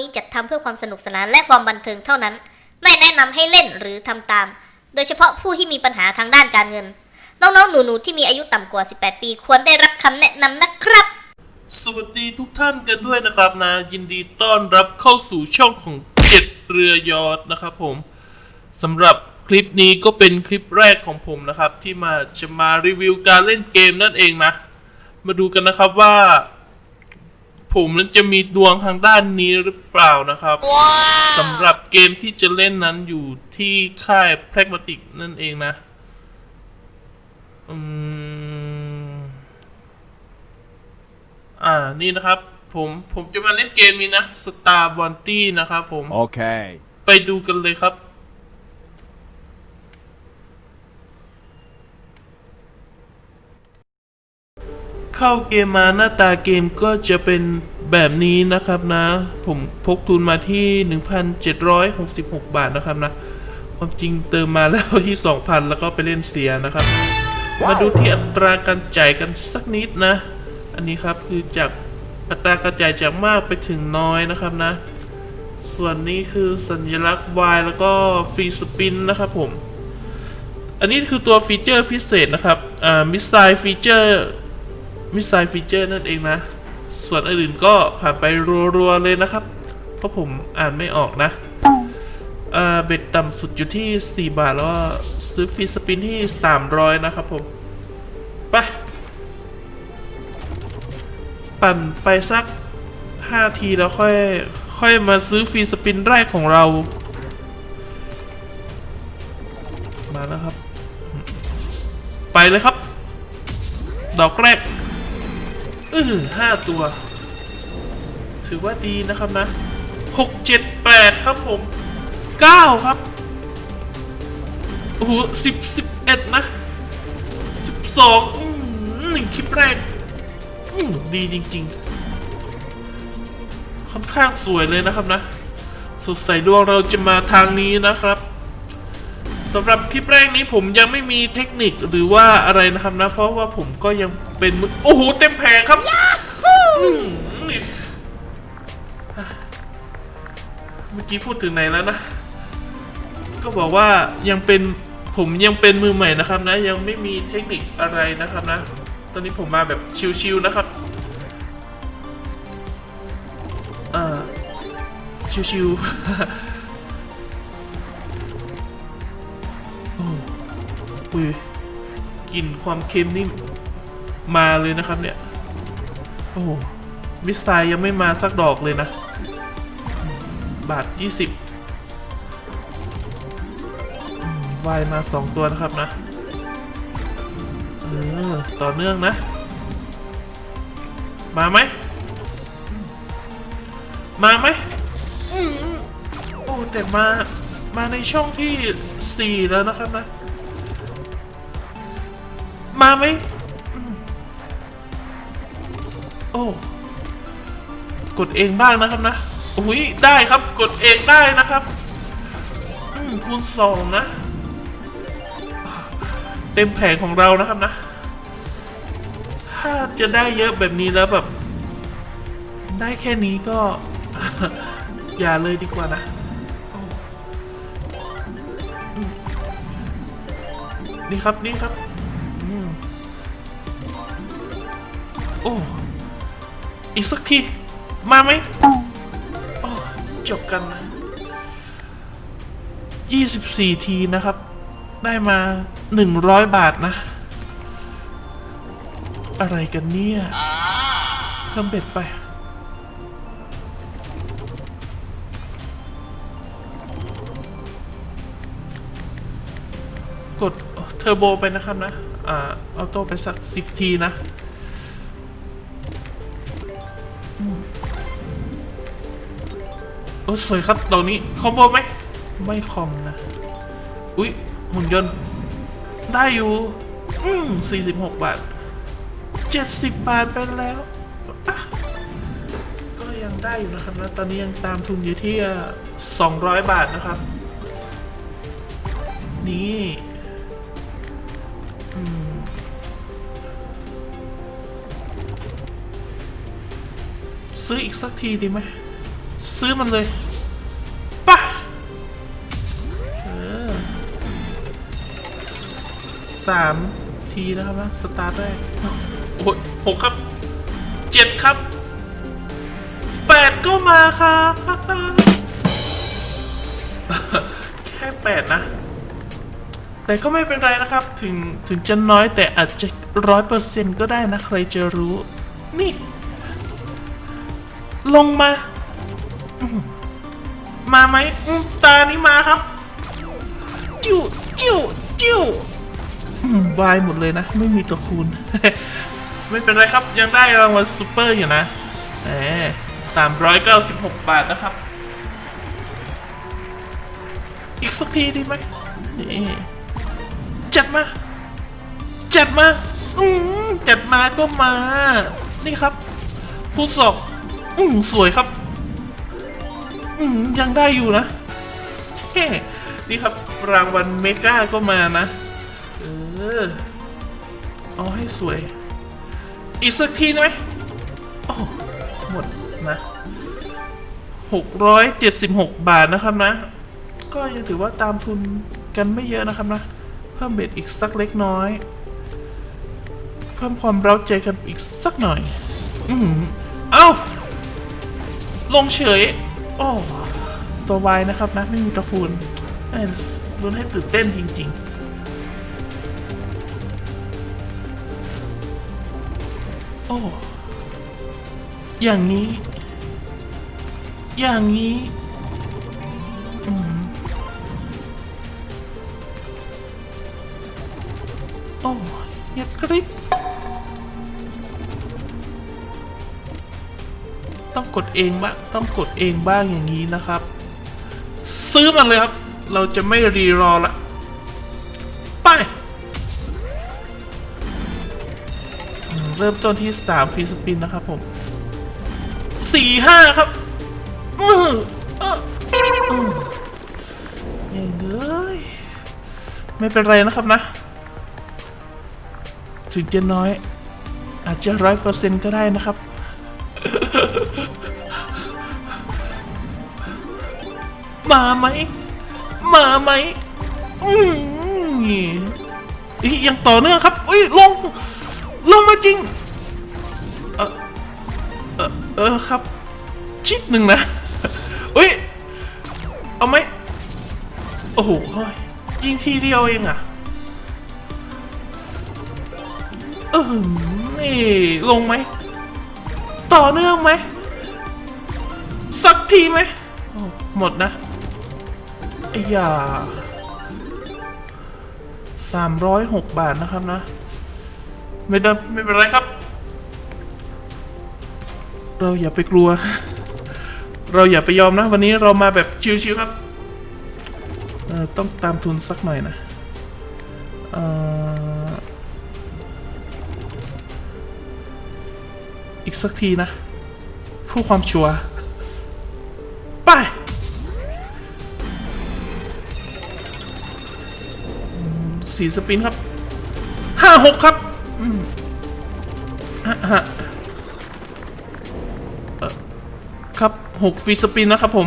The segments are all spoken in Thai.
นี้จัดทำเพื่อความสนุกสนานและความบันเทิงเท่านั้น ไม่แนะนำให้เล่นหรือทำตาม โดยเฉพาะผู้ที่มีปัญหาทางด้านการเงิน น้องๆ หนูๆ ที่มีอายุต่ำกว่า 18 ปี ควรได้รับคำแนะนำนะครับ สวัสดีทุกท่านกันด้วยนะครับนะ ยินดีต้อนรับเข้าสู่ช่องของเจ็ดเรือยอดนะครับผมสำหรับคลิปนี้ก็เป็นคลิปแรกของผมนะครับ ที่มาจะมารีวิวการเล่นเกมนั่นเองนะ มาดูกันนะครับว่า ผมนั้นจะมีดวงทางด้านนี้หรือเปล่านะครับ สำหรับเกมที่จะเล่นนั้นอยู่ที่ค่ายแพ a กมาติกนั่นเองนะอืมอ่านี่นะครับ ผมผมจะมาเล่นเกมนี้นะ Star Bounty นะครับผม Okay. ไปดูกันเลยครับ เข้าเกมมาหน้าตาเกมก็จะเป็นแบบนี้นะครับนะ ผมพกทุนมาที่ 1,766 บาทนะครับนะ ความจริงเติมมาแล้วที่ 2,000 แล้วก็ไปเล่นเสียนะครับ มาดูที่อัตราการจ่ายกันสักนิดนะ อันนี้ครับคือจากอัตราการจ่ายจากมากไปถึงน้อยนะครับนะ ส่วนนี้คือสัญลักษณ์ Y แล้วก็ฟรีสปินนะครับผม อันนี้คือตัวฟีเจอร์พิเศษนะครับ อ่า มิสไซฟีเจอร์ มิสไซฟีเจอร์นั่นเองนะ ส่วนอื่นๆก็ผ่านไปรัวๆเลยนะครับ เพราะผมอ่านไม่ออกนะอ่าเบ็ดต่ำสุดอยู่ที่ 4 บาท แล้วก็ซื้อฟรีสปินที่ 300 นะครับผม ไป ปั่นไปสัก 5 ทีแล้วค่อย ค่อยมาซื้อฟรีสปินแรกของเรา มาแล้วครับ ไปเลยครับ ดอกแรก ออห้าตัว ถือว่าดีนะครับนะหกเจ็ดแปดครับผมเก้าครับ โอ้โหสิบสิบเอ็ดนะสิบสองหนึ่งคลิปแรกดีจริง ๆ ค่อนข้างสวยเลยนะครับนะ สดใสดวงเราจะมาทางนี้นะครับ สำหรับคลิปแรกนี้ผมยังไม่มีเทคนิคหรือว่าอะไรนะครับนะ เพราะว่าผมก็ยังเป็นมือโอ้โหเต็มแผงครับอืมนี่เมื่อกี้พูดถึงไหนแล้วนะ ก็บอกว่ายังเป็นผมยังเป็นมือใหม่นะครับนะ ยังไม่มีเทคนิคอะไรนะครับนะ ตอนนี้ผมมาแบบชิวๆนะครับเอ่อชิวๆ อุ้ยกลิ่นความเค็มนี่มาเลยนะครับเนี่ย โอ้มิสไซล์ยังไม่มาสักดอกเลยนะ บาท 20อืมวายมา 2 ตัวนะครับนะ เออ ต่อเนื่องนะ มาไหม มาไหมอืมโอ้ แต่มา มาในช่องที่ 4 แล้วนะครับนะ มาไหมโอ้กดเองบ้างนะครับนะอุ้ยได้ครับกดเองได้นะครับคูณสองนะ เต็มแผงของเรานะครับนะ ถ้าจะได้เยอะแบบนี้แล้วแบบ ได้แค่นี้ก็ อย่าเลยดีกว่านะ นี่ครับนี่ครับโอ้อีกสักที มาไหมโอ้จบกันนะ24 ทีนะครับ ได้มา 100 บาทนะ อะไรกันเนี่ยเพิ่มเบ็ดไป เทอร์โบไปนะครับนะ อ่าออโต้ไปสัก10ทีนะ โอ้สวยครับตรงนี้ คอมโบไหม ไม่คอมนะ อุ๊ย หุ่นยนต์ ได้อยู่ อืม46บหกบาท70บบาทไปแล้วก็ยังได้อยู่นะครับนะตอนนี้ยังตามทุนอยู่ที่สอะ200บาทนะครับ นี่ ซื้ออีกสักทีดีไหมซื้อมันเลยป่ะเออสามทีนะครับนะสตาร์ทแรกโอ้ยหกครับเจ็ดครับแปดก็มาครับแค่แปดนะ แต่ก็ไม่เป็นไรนะครับ ถึงถึงจะน้อยแต่อาจจะร้อยเปอร์เซ็นต์ก็ได้นะ ใครจะรู้ นี่ ลงมา มาไหมตานี้มาครับ จิ้วจิ้วจิ้ววายหมดเลยนะ ไม่มีตัวคูณ ไม่เป็นไรครับยังได้รางวัลซูเปอร์อยู่นะแหมสามร้อยเก้าสิบหกบาทนะครับ อีกสักทีดีไหมนี่จัดมา จัดมา อืมจัดมาก็มา นี่ครับฟูดสอบ อืมสวยครับ อืมยังได้อยู่นะเฮ้นี่ครับรางวัลเมกาก็มานะ เออ เอาให้สวย อีกสักทีได้ไหมโอ้หมดนะหกร้อยเจ็ดสิบหกบาทนะครับนะ ก็ยังถือว่าตามทุนกันไม่เยอะนะครับนะ เพิ่มเบ็ดอีกสักเล็กน้อย เพิ่มความเร้าใจกันอีกสักหน่อย อืมเอ้า ลงเฉย โอ้ ตัววายนะครับนะ ไม่มีตะคูณเอ้ยลุ้นให้ตื่นเต้นจริง ๆโอ้อย่างนี้ อย่างนี้อืมโอ้เงียบกริบ ต้องกดเองบ้างต้องกดเองบ้างอย่างนี้นะครับ ซื้อมันเลยครับ เราจะไม่รีรอละไป เริ่มต้นที่3ฟรีสปินนะครับผมสี่ห้าครับอือเอออือองเอ้ยไม่เป็นไรนะครับนะ ถึงจะน้อย อาจจะร้อยเปอร์เซ็นต์ก็ได้นะครับ มาไหม มาไหม อืมอียังต่อเนื่องครับ อุ้ยลง ลงมาจริง เออเออเออครับ ชิดหนึ่งนะ อุ้ย เอาไหม โอ้โหเฮ้ยยิงทีเดียวเองอะเออนี่ลงไหม ต่อเนื่องไหม สักทีไหม หมดนะไอ้ยาสามร้อยหกบาทนะครับนะ ไม่ได้ไม่เป็นไรครับ เราอย่าไปกลัว เราอย่าไปยอมนะ วันนี้เรามาแบบชิวๆครับ ต้องตามทุนสักหน่อยนะ เอ่อ อีกสักทีนะเพื่อความชัวร์ไปสี่สปินครับห้าหกครับครับหกฟรีสปินนะครับผม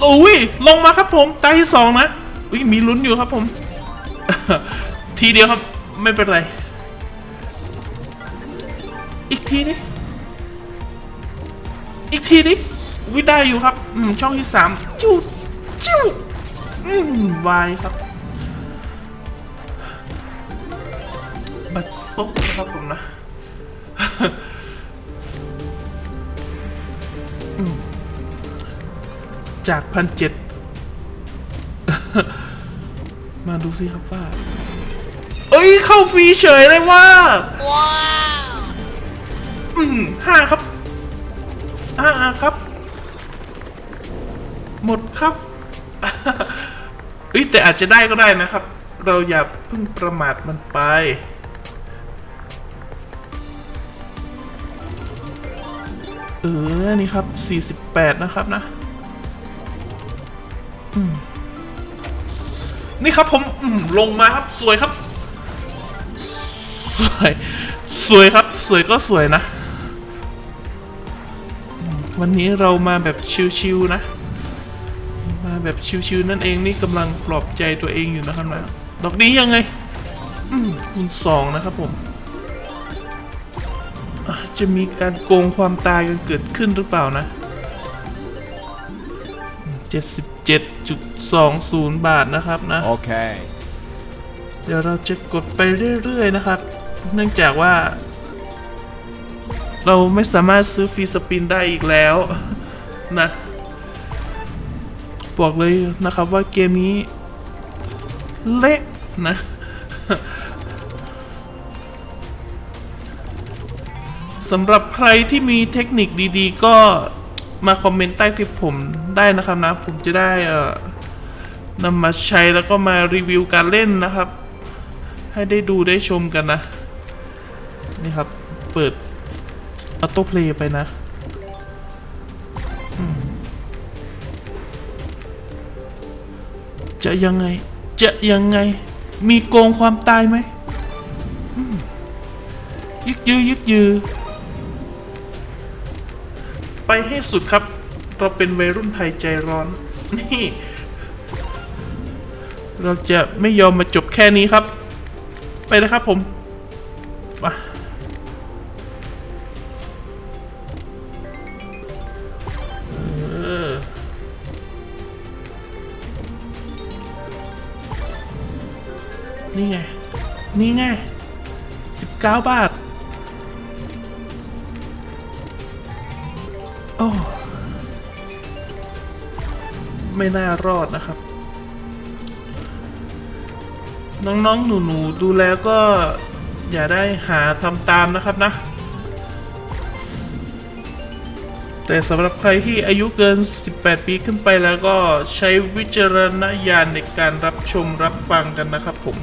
โอ้ยลงมาครับผมตายที่สองนะอุ้ยมีลุ้นอยู่ครับผม ทีเดียวครับ ไม่เป็นไร อีกทีดิอีกทีดิวิได้อยู่ครับ อืม ช่องที่สามจิ้วจิ้วอืมวายครับ บัตรซบนะครับผมนะจากพันเจ็ดมาดูสิครับว่า เอ้ยเข้าฟรีเฉยเลยว่า ว้าวอืมห้าครับห้าครับ หมดครับเอ้ยแต่อาจจะได้ก็ได้นะครับ เราอย่าเพิ่งประมาทมันไป เออ นี่ครับ 48 นะครับนะอืมนี่ครับผมอืมลงมาครับ สวยครับ สวยสวยครับ สวยก็สวยนะ วันนี้เรามาแบบชิวๆนะ มาแบบชิวๆนั่นเองนี่กำลังปลอบใจตัวเองอยู่นะครับนะดอกนี้ยังไงอืมคูณสองนะครับผมอะจะมีการโกงความตายกันเกิดขึ้นหรือเปล่านะ 77.20 บาทนะครับนะ Okay. เดี๋ยวเราจะกดไปเรื่อย ๆ นะครับ เนื่องจากว่า เราไม่สามารถซื้อฟรีสปินได้อีกแล้วนะบอกเลยนะครับว่าเกมนี้เละนะสำหรับใครที่มีเทคนิคดีๆ ก็มาคอมเมนต์ใต้คลิปผมได้นะครับนะ ผมจะได้เอ่อนำมาใช้แล้วก็มารีวิวการเล่นนะครับ ให้ได้ดูได้ชมกันนะ นี่ครับ เปิดออโต้เพลย์ไปนะจะยังไง จะยังไง มีโกงความตายไหมอืมยึกยือยึกยือ ไปให้สุดครับ เราเป็นวัยรุ่นไทยใจร้อน นี่ เราจะไม่ยอมมาจบแค่นี้ครับ ไปเลยครับผมมา นี่ไง นี่ไงสิบเก้าบาท โอ้ ไม่น่ารอดนะครับ น้องๆ หนูๆ ดูแล้วก็อย่าได้หาทำตามนะครับนะ แต่สำหรับใครที่อายุเกิน 18 ปีขึ้นไปแล้วก็ใช้วิจารณญาณในการรับชมรับฟังกันนะครับผม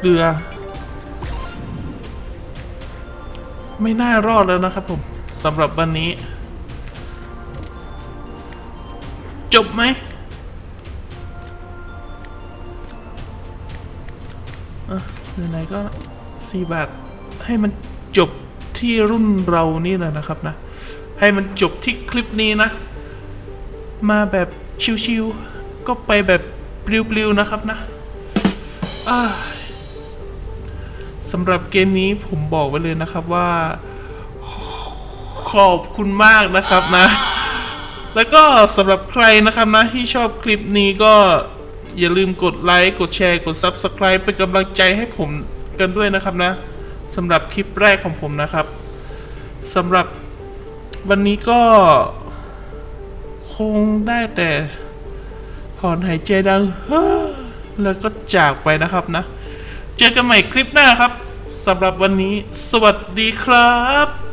เกลือ ไม่น่ารอดแล้วนะครับผมสำหรับวันนี้ จบไหมอะไหนๆก็สี่บาท ให้มันจบที่รุ่นเรานี่แหละนะครับนะ ให้มันจบที่คลิปนี้นะ มาแบบชิวๆก็ไปแบบปลิวๆนะครับนะอ่า สำหรับเกมนี้ผมบอกไว้เลยนะครับว่า ขอบคุณมากนะครับนะ แล้วก็สำหรับใครนะครับนะที่ชอบคลิปนี้ก็อย่าลืมกดไลค์ กดแชร์ กด Subscribe เป็นกำลังใจให้ผมกันด้วยนะครับนะสำหรับคลิปแรกของผมนะครับสำหรับวันนี้ก็ คงได้แต่ถอนหายใจดัง แล้วก็จากไปนะครับนะ เจอกันใหม่คลิปหน้าครับสำหรับวันนี้ สวัสดีครับ